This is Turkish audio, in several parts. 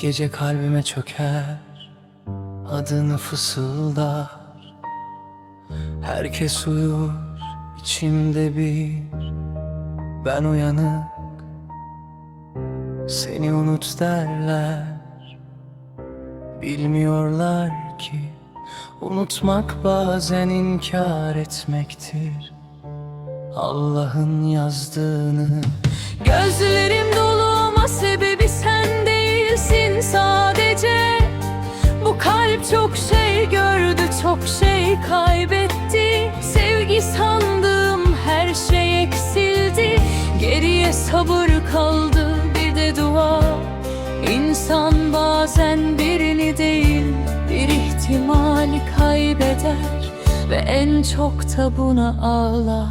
Gece kalbime çöker Adını fısıldar. Herkes uyur içimde bir Ben uyanık. Seni unut derler Bilmiyorlar ki. Unutmak bazen inkar etmektir Allah'ın yazdığını. Gözlerim dolu ama sebebi çok şey gördü çok şey kaybetti. Sevgi sandığım her şey eksildi. Geriye sabır kaldı bir de dua. İnsan bazen birini değil bir ihtimali kaybeder Ve en çok da buna ağlar.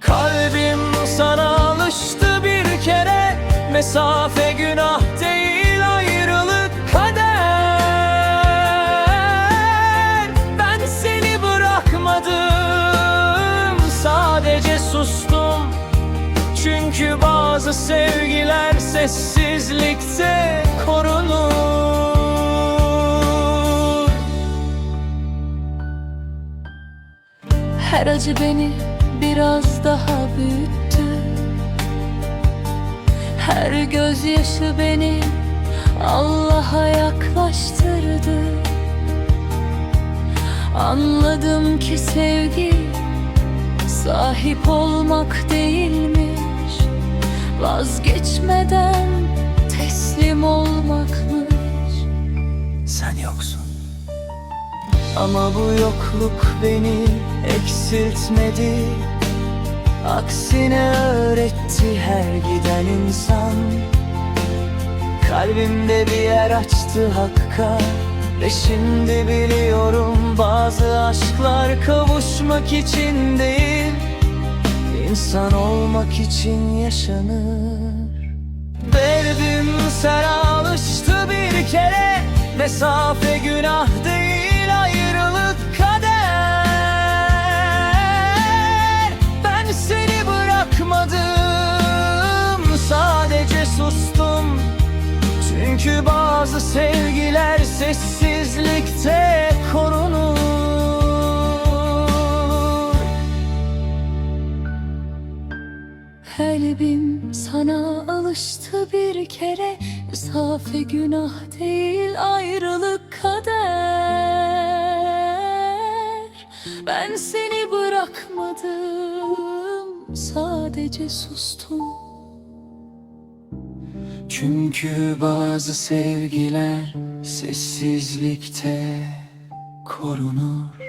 Kalbim sana alıştı bir kere Mesafe günah sustum. Çünkü bazı sevgiler sessizlikte korunur. Her acı beni biraz daha büyüttü. Her gözyaşı beni Allah'a yaklaştırdı. Anladım ki sevgi sahip olmak değilmiş. Vazgeçmeden teslim olmakmış. Sen yoksun. Ama bu yokluk beni eksiltmedi. Aksine öğretti her giden insan. Kalbimde bir yer açtı hakka Ve şimdi biliyorum bazı aşklar kavuşmak için değil İnsan olmak için yaşanır. Derdim sana alıştı bir kere Mesafe günah değil ayrılık kader. Ben seni bırakmadım Sadece sustum. Çünkü bazı sevgiler sessizlikte Kalbim sana alıştı bir kere. Safe günah değil ayrılık kader. Ben seni bırakmadım Sadece sustum. Çünkü bazı sevgiler sessizlikte korunur